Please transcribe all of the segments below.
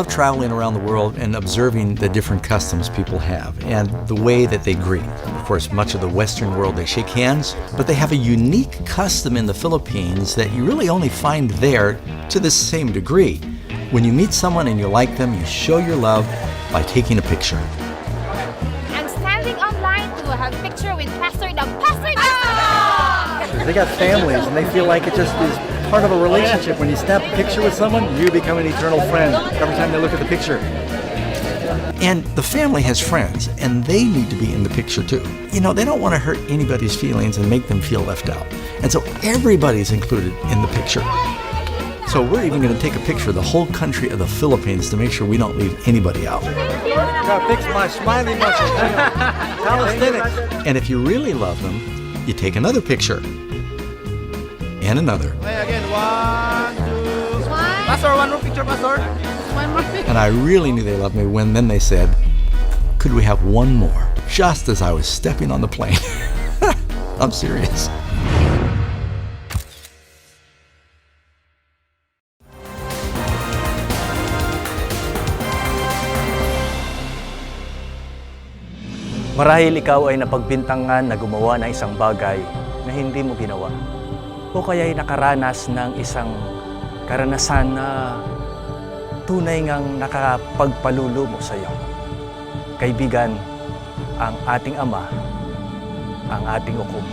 love traveling around the world and observing the different customs people have and the way that they greet. Of course, much of the Western world they shake hands, but they have a unique custom in the Philippines that you really only find there to the same degree. When you meet someone and you like them, you show your love by taking a picture. I'm standing online to have picture with Pastor Dog. Pastor Dog! They got families and they feel like it just is part of a relationship. When you snap a picture with someone, you become an eternal friend every time they look at the picture. And the family has friends, and they need to be in the picture too. You know, they don't want to hurt anybody's feelings and make them feel left out. And so everybody's included in the picture. So we're even going to take a picture of the whole country of the Philippines to make sure we don't leave anybody out. Gotta fix my smiley mustache. Calisthenics. And if you really love them, you take another picture. And another. Hey, again, one, two. One, Pastor, one more picture, Pastor. one more picture. And I really knew they loved me when then they said, Could we have one more? Just as I was stepping on the plane. I'm serious. Marahil ikaw ay napagbintangan na gumawa ng isang bagay na hindi mo ginawa. O kaya ay nakaranas ng isang karanasan na tunay ngang nakapagpalulumo sa iyo. Kaibigan, ang ating Ama, ang ating ukom.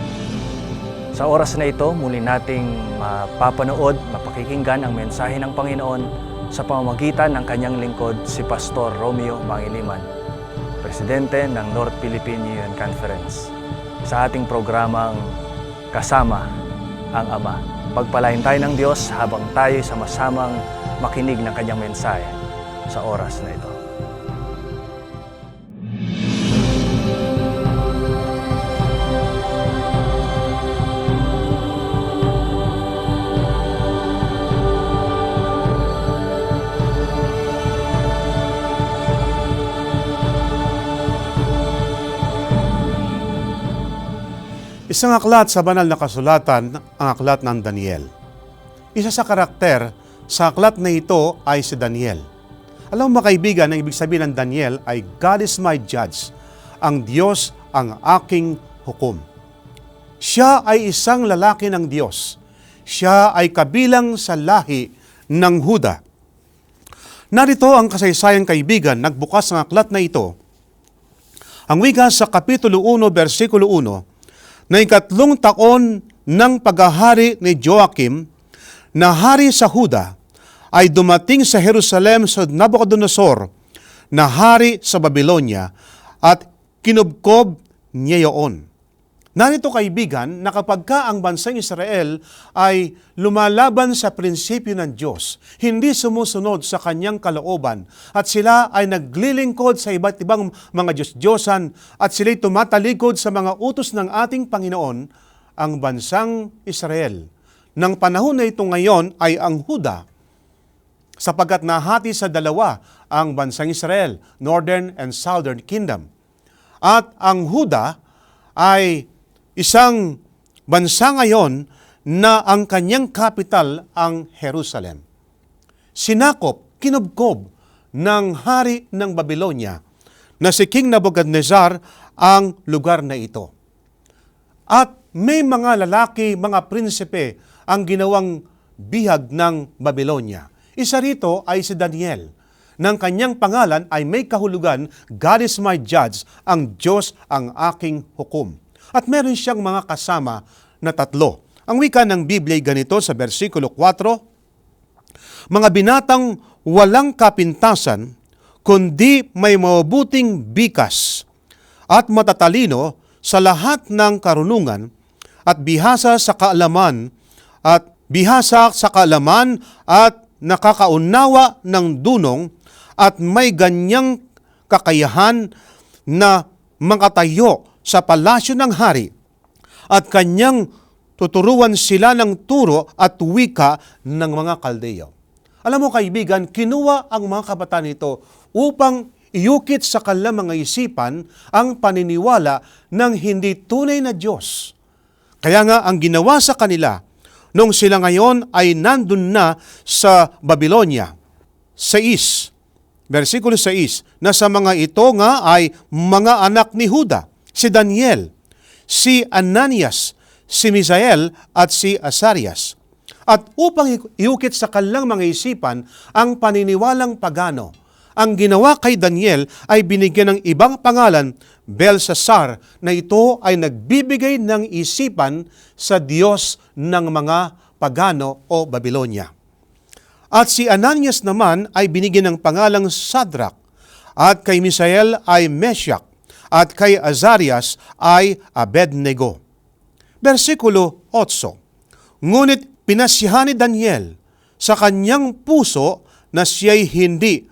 Sa oras na ito, muli nating mapapanood, mapakikinggan ang mensahe ng Panginoon sa pamamagitan ng kanyang lingkod si Pastor Romeo Mangiliman presidente ng North Philippine Union Conference sa ating programang Kasama ang Ama. Pagpalain tayo ng Diyos habang tayo sama-samang makinig ng kanyang mensahe sa oras na ito. Isang aklat sa banal na kasulatan, ang aklat ng Daniel. Isa sa karakter sa aklat na ito ay si Daniel. Alam mo kaibigan, ang ibig sabihin ng Daniel ay God is my judge. Ang Diyos ang aking hukom. Siya ay isang lalaki ng Diyos. Siya ay kabilang sa lahi ng Huda. Narito ang kasaysayang kaibigan, nagbukas ang aklat na ito. Ang wika sa Kapitulo 1, versikulo 1, na ikatlong taon ng paghahari ni Joachim na hari sa Huda ay dumating sa Jerusalem sa Nabucodonosor na hari sa Babylonia at kinubkob niya yoon. Narito kaibigan na kapag ka ang bansang Israel ay lumalaban sa prinsipyo ng Diyos, hindi sumusunod sa kanyang kalooban, at sila ay naglilingkod sa iba't ibang mga Diyos-Diyosan, at sila'y tumatalikod sa mga utos ng ating Panginoon, ang bansang Israel. Nang panahon na ito ngayon ay ang Huda, sapagkat nahati sa dalawa ang bansang Israel, Northern and Southern Kingdom. At ang Huda ay isang bansa ngayon na ang kanyang capital ang Jerusalem. Sinakop, kinubkob ng hari ng Babylonia na si King Nebuchadnezzar ang lugar na ito. At may mga lalaki, mga prinsipe ang ginawang bihag ng Babylonia. Isa rito ay si Daniel. Nang kanyang pangalan ay may kahulugan, God is my judge, ang Diyos ang aking hukom. At meron siyang mga kasama na tatlo. Ang wika ng Biblia ganito sa versikulo 4, Mga binatang walang kapintasan, kundi may mabuting bikas at matatalino sa lahat ng karunungan at bihasa sa kaalaman at bihasa sa kaalaman at nakakaunawa ng dunong at may ganyang kakayahan na makatayo sa palasyo ng hari at kanyang tuturuan sila ng turo at wika ng mga kaldeyo. Alam mo kaibigan, kinuha ang mga kabataan nito upang iukit sa kanilang mga isipan ang paniniwala ng hindi tunay na Diyos. Kaya nga ang ginawa sa kanila nung sila ngayon ay nandun na sa Babylonia, sa Is, versikulo 6, na sa mga ito nga ay mga anak ni Huda, si Daniel, si Ananias, si Misael at si Asarias. At upang iukit sa kanilang mga isipan ang paniniwalang pagano, ang ginawa kay Daniel ay binigyan ng ibang pangalan, Belshazzar, na ito ay nagbibigay ng isipan sa Diyos ng mga pagano o Babylonia. At si Ananias naman ay binigyan ng pangalang Sadrak, at kay Misael ay Meshach, at kay Azarias ay Abednego. Versikulo 8. Ngunit pinasyahan ni Daniel sa kanyang puso na siya'y hindi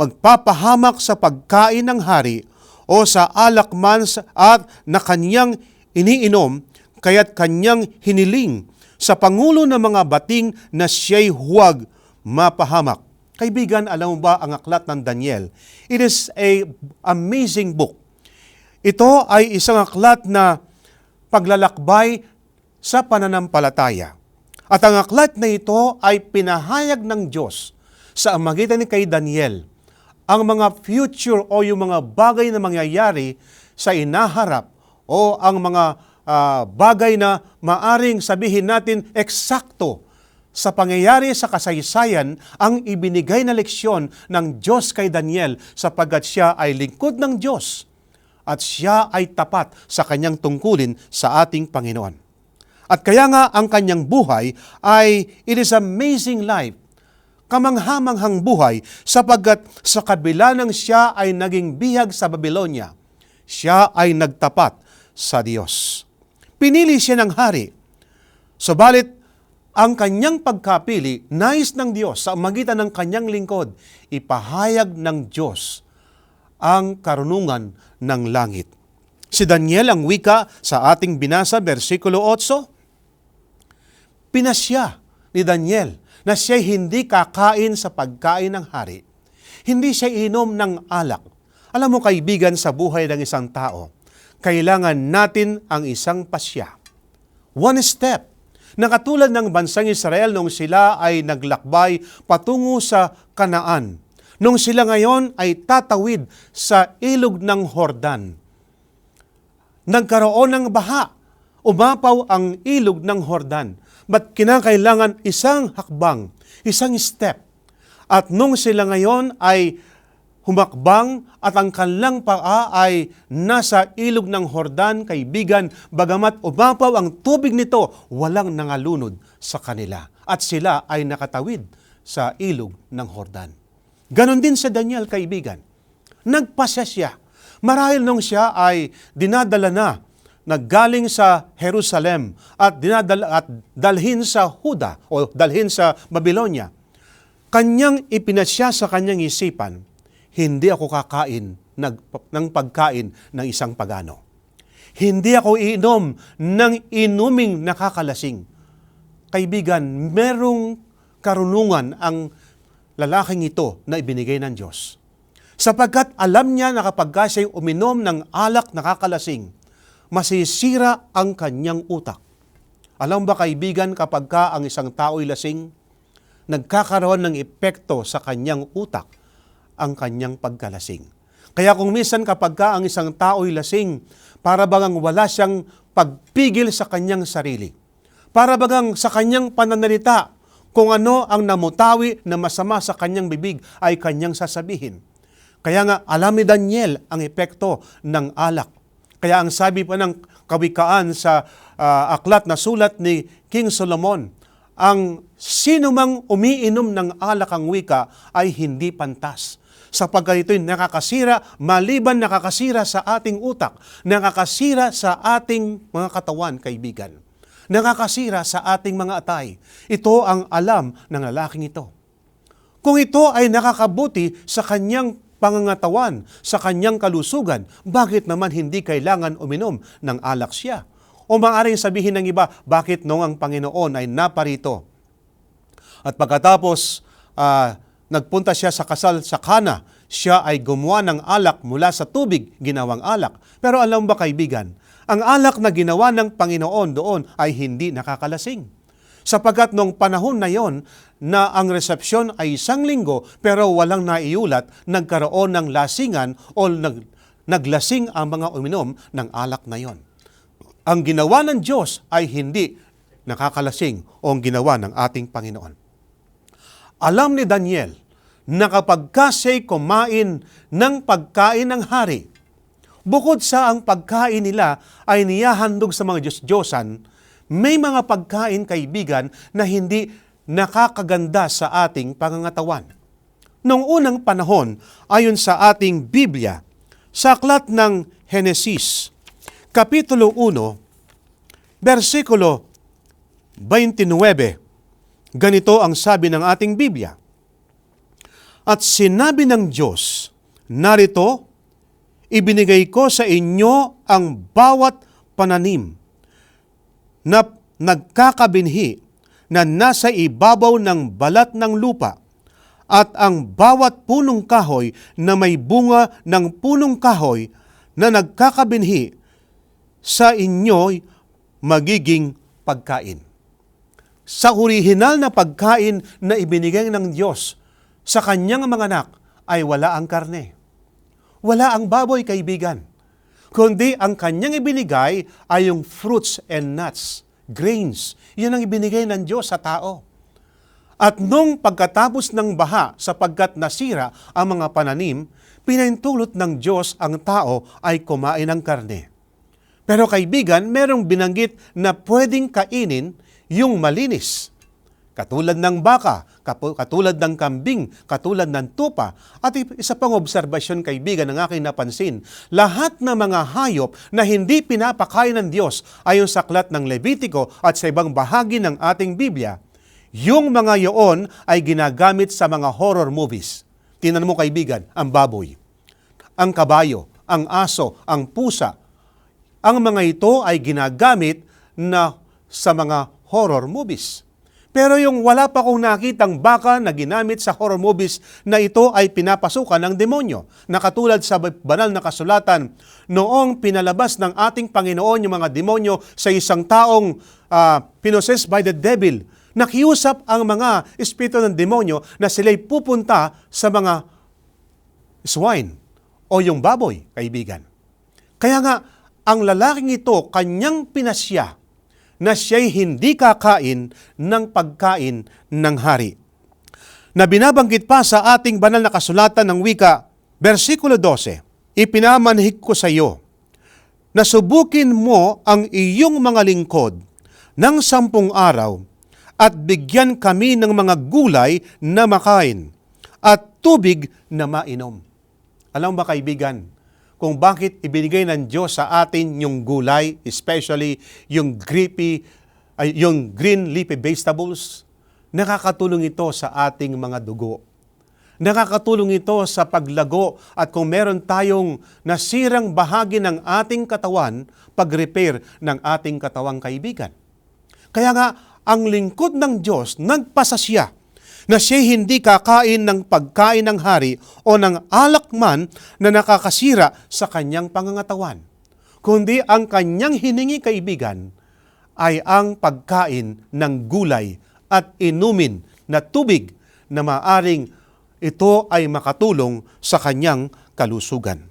magpapahamak sa pagkain ng hari o sa alak man sa- at na kanyang iniinom, kaya't kanyang hiniling sa pangulo ng mga bating na siya'y huwag mapahamak. Kaibigan, alam mo ba ang aklat ng Daniel? It is a amazing book. Ito ay isang aklat na paglalakbay sa pananampalataya. At ang aklat na ito ay pinahayag ng Diyos sa amagitan ni kay Daniel ang mga future o yung mga bagay na mangyayari sa inaharap o ang mga ah, bagay na maaring sabihin natin eksakto sa pangyayari sa kasaysayan ang ibinigay na leksyon ng Diyos kay Daniel sapagkat siya ay lingkod ng Diyos at siya ay tapat sa kanyang tungkulin sa ating Panginoon. At kaya nga ang kanyang buhay ay it is amazing life. Kamanghamanghang buhay sapagkat sa kabila ng siya ay naging bihag sa Babylonia, siya ay nagtapat sa Diyos. Pinili siya ng hari. Subalit, ang kanyang pagkapili, nais ng Diyos sa magitan ng kanyang lingkod, ipahayag ng Diyos ang karunungan ng langit. Si Daniel ang wika sa ating binasa, versikulo 8, pinasya ni Daniel na siya hindi kakain sa pagkain ng hari. Hindi siya inom ng alak. Alam mo kaibigan sa buhay ng isang tao, kailangan natin ang isang pasya. One step na katulad ng bansang Israel nung sila ay naglakbay patungo sa Kanaan. Nung sila ngayon ay tatawid sa ilog ng Hordan. Nagkaroon ng baha. Umapaw ang ilog ng Hordan. But kinakailangan isang hakbang, isang step. At nung sila ngayon ay humakbang at ang kanilang paa ay nasa ilog ng Hordan, kaibigan, bagamat umapaw ang tubig nito, walang nangalunod sa kanila. At sila ay nakatawid sa ilog ng Hordan. Ganon din sa Daniel, kaibigan. Nagpasya siya. Marahil nung siya ay dinadala na naggaling sa Jerusalem at dinadala at dalhin sa Huda o dalhin sa Babylonia. Kanyang ipinasya sa kanyang isipan, hindi ako kakain ng pagkain ng isang pagano. Hindi ako iinom ng inuming nakakalasing. Kaibigan, merong karunungan ang lalaking ito na ibinigay ng Diyos. Sapagkat alam niya na kapag ka siya'y uminom ng alak nakakalasing, masisira ang kanyang utak. Alam ba kaibigan kapag ka ang isang tao'y lasing, nagkakaroon ng epekto sa kanyang utak ang kanyang pagkalasing. Kaya kung minsan kapag ka ang isang tao'y lasing, para bagang wala siyang pagpigil sa kanyang sarili. Para bagang sa kanyang pananalita, kung ano ang namutawi na masama sa kanyang bibig ay kanyang sasabihin. Kaya nga, alam ni Daniel ang epekto ng alak. Kaya ang sabi pa ng kawikaan sa ah, aklat na sulat ni King Solomon, ang sino mang umiinom ng alak ang wika ay hindi pantas sapagkat ito'y nakakasira, maliban nakakasira sa ating utak, nakakasira sa ating mga katawan, kaibigan. Nakakasira sa ating mga atay. Ito ang alam ng lalaking ito. Kung ito ay nakakabuti sa kanyang pangangatawan, sa kanyang kalusugan, bakit naman hindi kailangan uminom ng alak siya? O maaaring sabihin ng iba, bakit nung ang Panginoon ay naparito? At pagkatapos ah, nagpunta siya sa kasal sa Kana, siya ay gumawa ng alak mula sa tubig, ginawang alak. Pero alam ba kaibigan, ang alak na ginawa ng Panginoon doon ay hindi nakakalasing. Sapagkat noong panahon na yon na ang resepsyon ay isang linggo pero walang naiulat, nagkaroon ng lasingan o nag, naglasing ang mga uminom ng alak na yon. Ang ginawa ng Diyos ay hindi nakakalasing o ang ginawa ng ating Panginoon. Alam ni Daniel na kapag ka siya'y kumain ng pagkain ng hari, bukod sa ang pagkain nila ay niyahandog sa mga Diyos-Diyosan, may mga pagkain kaibigan na hindi nakakaganda sa ating pangangatawan. Noong unang panahon, ayon sa ating Biblia, sa aklat ng Henesis, Kapitulo 1, versikulo 29, ganito ang sabi ng ating Biblia. At sinabi ng Diyos, narito, ibinigay ko sa inyo ang bawat pananim na nagkakabinhi na nasa ibabaw ng balat ng lupa at ang bawat punong kahoy na may bunga ng punong kahoy na nagkakabinhi sa inyo'y magiging pagkain. Sa orihinal na pagkain na ibinigay ng Diyos sa kanyang mga anak ay wala ang karne. Wala ang baboy, kaibigan. Kundi ang kanyang ibinigay ay yung fruits and nuts, grains. Yan ang ibinigay ng Diyos sa tao. At nung pagkatapos ng baha sapagkat nasira ang mga pananim, pinahintulot ng Diyos ang tao ay kumain ng karne. Pero kaibigan, merong binanggit na pwedeng kainin yung malinis. Katulad ng baka, katulad ng kambing, katulad ng tupa. At isa pang obserbasyon kaibigan ng aking napansin, lahat ng mga hayop na hindi pinapakain ng Diyos ayon sa aklat ng Levitiko at sa ibang bahagi ng ating Biblia, yung mga yoon ay ginagamit sa mga horror movies. Tinan mo kaibigan, ang baboy, ang kabayo, ang aso, ang pusa, ang mga ito ay ginagamit na sa mga horror movies. Pero yung wala pa kong nakitang baka na ginamit sa horror movies na ito ay pinapasukan ng demonyo. Na katulad sa banal na kasulatan, noong pinalabas ng ating Panginoon yung mga demonyo sa isang taong uh, pinoses by the devil, nakiusap ang mga espiritu ng demonyo na sila'y pupunta sa mga swine o yung baboy, kaibigan. Kaya nga, ang lalaking ito, kanyang pinasya na siya'y hindi kakain ng pagkain ng hari. Na binabanggit pa sa ating banal na kasulatan ng wika, versikulo 12, Ipinamanhik ko sa iyo, na subukin mo ang iyong mga lingkod ng sampung araw at bigyan kami ng mga gulay na makain at tubig na mainom. Alam ba kaibigan, kung bakit ibinigay ng Diyos sa atin yung gulay, especially yung grippy, ay, yung green leafy vegetables, nakakatulong ito sa ating mga dugo. Nakakatulong ito sa paglago at kung meron tayong nasirang bahagi ng ating katawan, pag-repair ng ating katawang kaibigan. Kaya nga, ang lingkod ng Diyos nagpasasya na siya hindi kakain ng pagkain ng hari o ng alak man na nakakasira sa kanyang pangangatawan. Kundi ang kanyang hiningi kaibigan ay ang pagkain ng gulay at inumin na tubig na maaring ito ay makatulong sa kanyang kalusugan.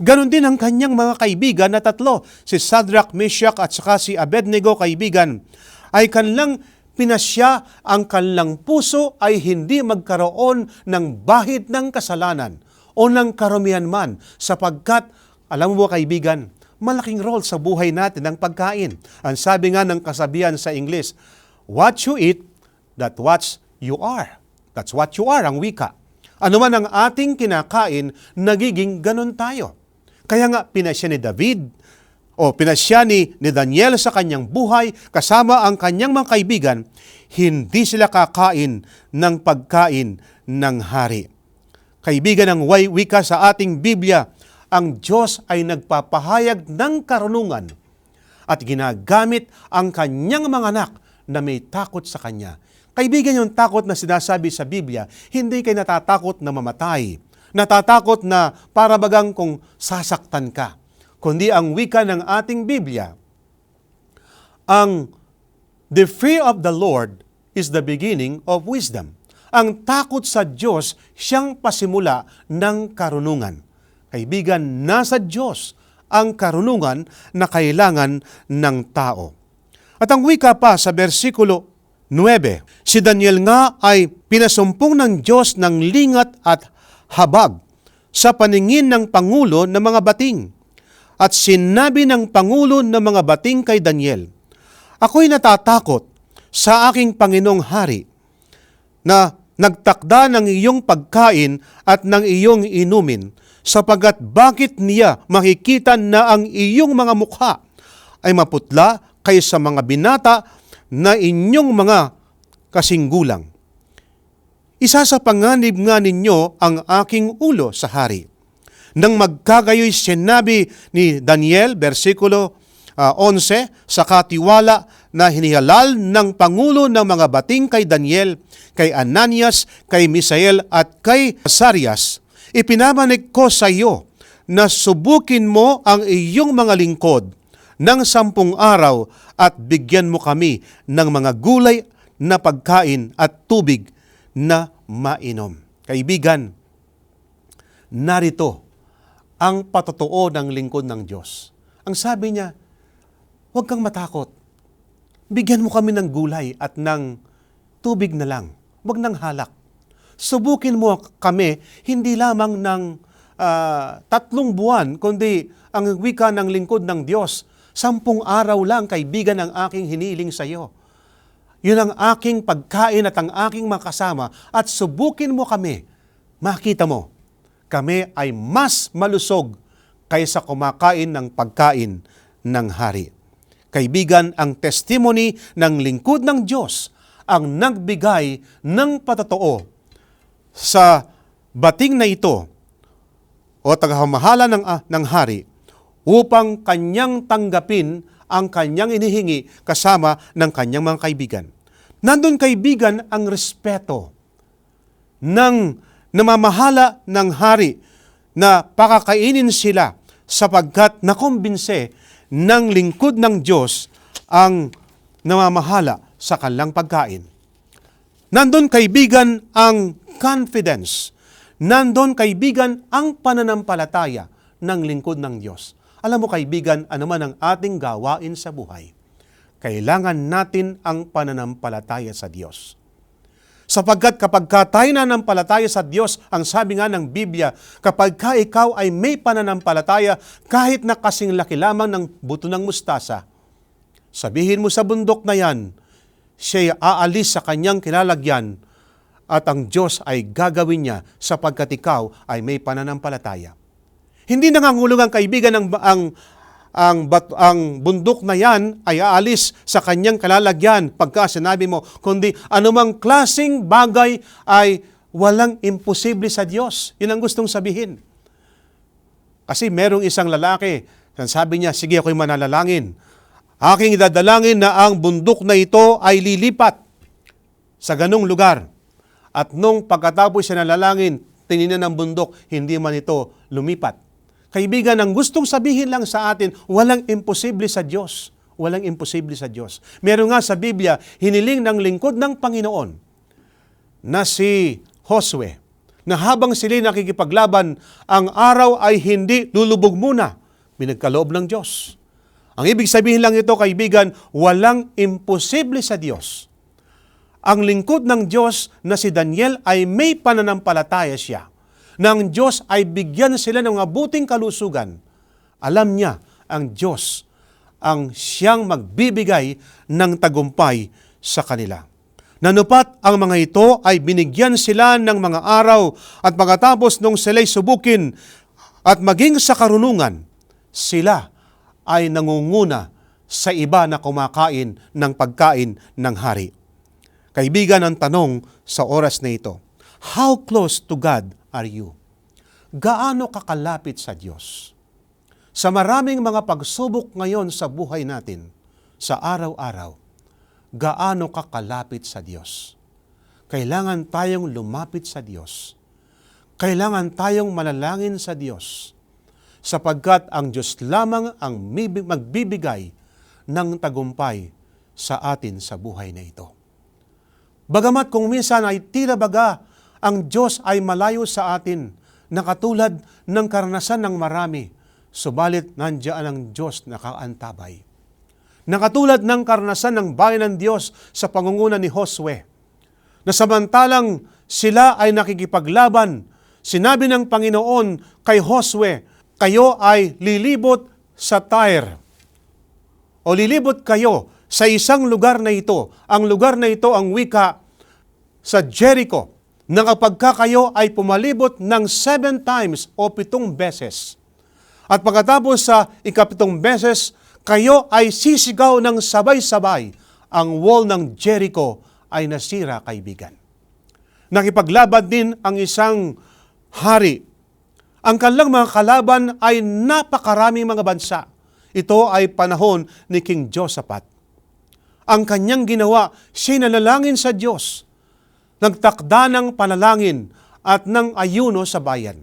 Ganon din ang kanyang mga kaibigan na tatlo, si Sadrach, Meshach at saka si Abednego kaibigan, ay kanilang pinasya ang kanilang puso ay hindi magkaroon ng bahid ng kasalanan o ng karumihan man sapagkat, alam mo kaibigan, malaking role sa buhay natin ang pagkain. Ang sabi nga ng kasabihan sa English, what you eat, that what you are. That's what you are, ang wika. Ano man ang ating kinakain, nagiging ganun tayo. Kaya nga, pinasya ni David, o pinasya ni, ni Daniel sa kanyang buhay, kasama ang kanyang mga kaibigan, hindi sila kakain ng pagkain ng hari. Kaibigan ng way wika sa ating Biblia, ang Diyos ay nagpapahayag ng karunungan at ginagamit ang kanyang mga anak na may takot sa Kanya. Kaibigan yung takot na sinasabi sa Biblia, hindi kayo natatakot na mamatay. Natatakot na para bagang kung sasaktan ka. Kundi ang wika ng ating Biblia, ang The fear of the Lord is the beginning of wisdom. Ang takot sa Diyos siyang pasimula ng karunungan. Kaibigan, nasa Diyos ang karunungan na kailangan ng tao. At ang wika pa sa versikulo 9, si Daniel nga ay pinasumpong ng Diyos ng lingat at habag sa paningin ng Pangulo ng mga bating. At sinabi ng Pangulo ng mga bating kay Daniel, Ako'y natatakot sa aking Panginoong Hari na nagtakda ng iyong pagkain at ng iyong inumin sapagat bakit niya makikita na ang iyong mga mukha ay maputla kaysa mga binata na inyong mga kasinggulang. Isa sa panganib nga ninyo ang aking ulo sa hari. Nang magkagayoy sinabi ni Daniel, versikulo ah, 11, sa katiwala na hinihalal ng Pangulo ng mga bating kay Daniel, kay Ananias, kay Misael at kay Asarias, ipinamanik ko sa iyo na subukin mo ang iyong mga lingkod ng sampung araw at bigyan mo kami ng mga gulay na pagkain at tubig na mainom. Kaibigan, narito ang patotoo ng lingkod ng Diyos. Ang sabi niya, huwag kang matakot. Bigyan mo kami ng gulay at ng tubig na lang. Huwag ng halak. Subukin mo kami hindi lamang ng ah, tatlong buwan, kundi ang wika ng lingkod ng Diyos. Sampung araw lang, kaibigan, ang aking hiniling sa iyo. Yun ang aking pagkain at ang aking makasama at subukin mo kami. Makita mo, kami ay mas malusog kaysa kumakain ng pagkain ng hari. Kaibigan, ang testimony ng lingkod ng Diyos ang nagbigay ng patotoo sa bating na ito o tagahamahala ng, ah, ng hari upang kanyang tanggapin ang kanyang inihingi kasama ng kanyang mga kaibigan. Nandun kaibigan ang respeto ng namamahala ng hari na pakakainin sila sapagkat nakumbinse ng lingkod ng Diyos ang namamahala sa kanilang pagkain. Nandun kaibigan ang confidence. Nandun kaibigan ang pananampalataya ng lingkod ng Diyos. Alam mo kaibigan, ano man ang ating gawain sa buhay, kailangan natin ang pananampalataya sa Diyos. Sapagkat kapag ka tayo nananampalataya sa Diyos, ang sabi nga ng Biblia, kapag ka ikaw ay may pananampalataya, kahit na kasing laki lamang ng buto ng mustasa, sabihin mo sa bundok na yan, siya'y aalis sa kanyang kilalagyan at ang Diyos ay gagawin niya sapagkat ikaw ay may pananampalataya. Hindi nangangulong ang kaibigan ang, ang, ang, bat, ang bundok na yan ay aalis sa kanyang kalalagyan pagka sinabi mo, kundi anumang klasing bagay ay walang imposible sa Diyos. Yun ang gustong sabihin. Kasi merong isang lalaki, sabi niya, sige ako'y manalangin. Aking idadalangin na ang bundok na ito ay lilipat sa ganong lugar. At nung pagkatapos siya nalalangin, tininan ng bundok, hindi man ito lumipat. Kaibigan, ang gustong sabihin lang sa atin, walang imposible sa Diyos. Walang imposible sa Diyos. Meron nga sa Biblia, hiniling ng lingkod ng Panginoon na si Josue, na habang sila nakikipaglaban, ang araw ay hindi lulubog muna. Pinagkaloob ng Diyos. Ang ibig sabihin lang ito, kaibigan, walang imposible sa Diyos. Ang lingkod ng Diyos na si Daniel ay may pananampalataya siya ang Diyos ay bigyan sila ng mabuting kalusugan. Alam niya ang Diyos ang siyang magbibigay ng tagumpay sa kanila. Nanupat ang mga ito ay binigyan sila ng mga araw at pagkatapos nung sila'y subukin at maging sa karunungan, sila ay nangunguna sa iba na kumakain ng pagkain ng hari. Kaibigan ang tanong sa oras na ito, how close to God are you? Gaano kakalapit sa Diyos? Sa maraming mga pagsubok ngayon sa buhay natin, sa araw-araw, gaano kakalapit sa Diyos? Kailangan tayong lumapit sa Diyos. Kailangan tayong manalangin sa Diyos sapagkat ang Diyos lamang ang magbibigay ng tagumpay sa atin sa buhay na ito. Bagamat kung minsan ay tila baga ang Diyos ay malayo sa atin na katulad ng karanasan ng marami, subalit nandiyan ang Diyos na kaantabay. Na katulad ng karanasan ng bayan ng Diyos sa pangunguna ni Josue, na samantalang sila ay nakikipaglaban, sinabi ng Panginoon kay Josue, kayo ay lilibot sa Tyre o lilibot kayo sa isang lugar na ito. Ang lugar na ito ang wika sa Jericho na kapag ka kayo ay pumalibot ng seven times o pitong beses. At pagkatapos sa ikapitong beses, kayo ay sisigaw ng sabay-sabay. Ang wall ng Jericho ay nasira, kaibigan. Nakipaglaban din ang isang hari. Ang kanilang mga kalaban ay napakaraming mga bansa. Ito ay panahon ni King Josaphat. Ang kanyang ginawa, siya nanalangin sa Diyos. Nagtakda ng panalangin at ng ayuno sa bayan.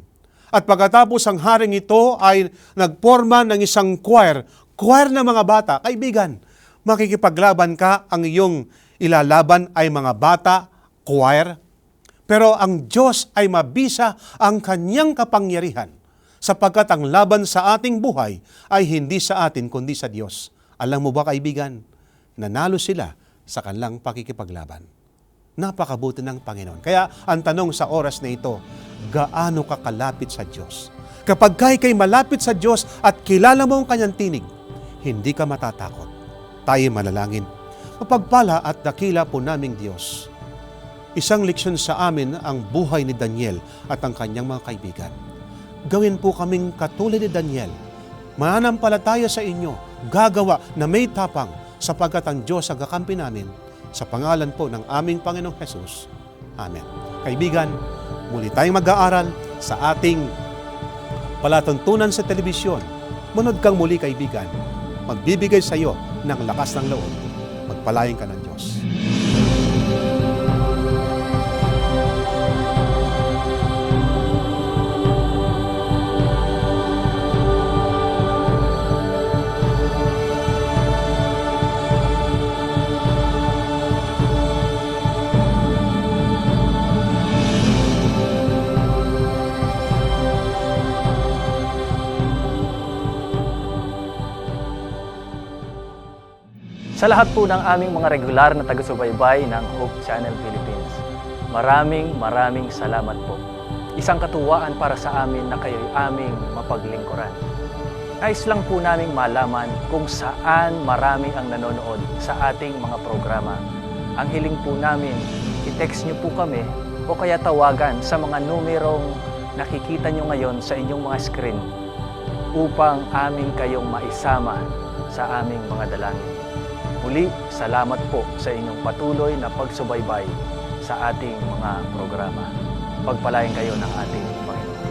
At pagkatapos ang haring ito ay nagporma ng isang choir, choir ng mga bata. Kaibigan, makikipaglaban ka, ang iyong ilalaban ay mga bata, choir. Pero ang Diyos ay mabisa ang kanyang kapangyarihan sapagkat ang laban sa ating buhay ay hindi sa atin kundi sa Diyos. Alam mo ba kaibigan, nanalo sila sa kanilang pakikipaglaban. Napakabuti ng Panginoon. Kaya ang tanong sa oras na ito, gaano ka kalapit sa Diyos? Kapag kay kay malapit sa Diyos at kilala mo ang kanyang tinig, hindi ka matatakot. Tayo manalangin. Mapagpala at dakila po naming Diyos. Isang leksyon sa amin ang buhay ni Daniel at ang kanyang mga kaibigan. Gawin po kaming katulad ni Daniel. Mananampalataya sa inyo, gagawa na may tapang sapagkat ang Diyos ang kakampi namin sa pangalan po ng aming Panginoong Jesus. Amen. Kaibigan, muli tayong mag-aaral sa ating palatuntunan sa telebisyon. Manood kang muli kaibigan. Magbibigay sa iyo ng lakas ng loob. Magpalayan ka ng Diyos. Sa lahat po ng aming mga regular na taga-subaybay ng Hope Channel Philippines, maraming maraming salamat po. Isang katuwaan para sa amin na kayo'y aming mapaglingkuran. Nais lang po naming malaman kung saan marami ang nanonood sa ating mga programa. Ang hiling po namin, i-text nyo po kami o kaya tawagan sa mga numerong nakikita nyo ngayon sa inyong mga screen upang aming kayong maisama sa aming mga dalangin. Muli, salamat po sa inyong patuloy na pagsubaybay sa ating mga programa. Pagpalain kayo ng ating Panginoon.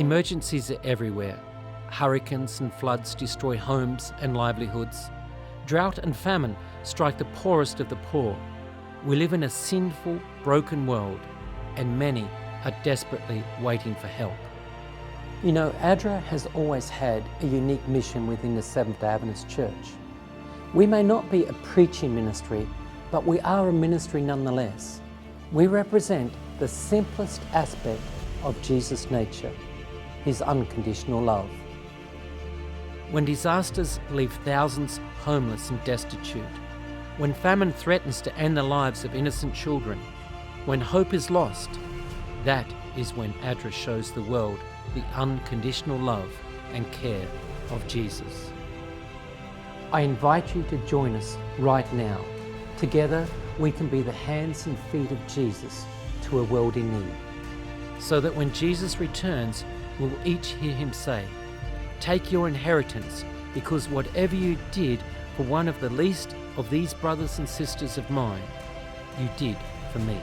Emergencies are everywhere. Hurricanes and floods destroy homes and livelihoods. Drought and famine strike the poorest of the poor. We live in a sinful, broken world, and many are desperately waiting for help. You know, ADRA has always had a unique mission within the Seventh day Adventist Church. We may not be a preaching ministry, but we are a ministry nonetheless. We represent the simplest aspect of Jesus' nature, his unconditional love. When disasters leave thousands homeless and destitute, when famine threatens to end the lives of innocent children, when hope is lost, that is when ADRA shows the world the unconditional love and care of Jesus. I invite you to join us right now. Together, we can be the hands and feet of Jesus to a world in need. so that when Jesus returns, we'll each hear him say, Take your inheritance, because whatever you did for one of the least of these brothers and sisters of mine, you did for me.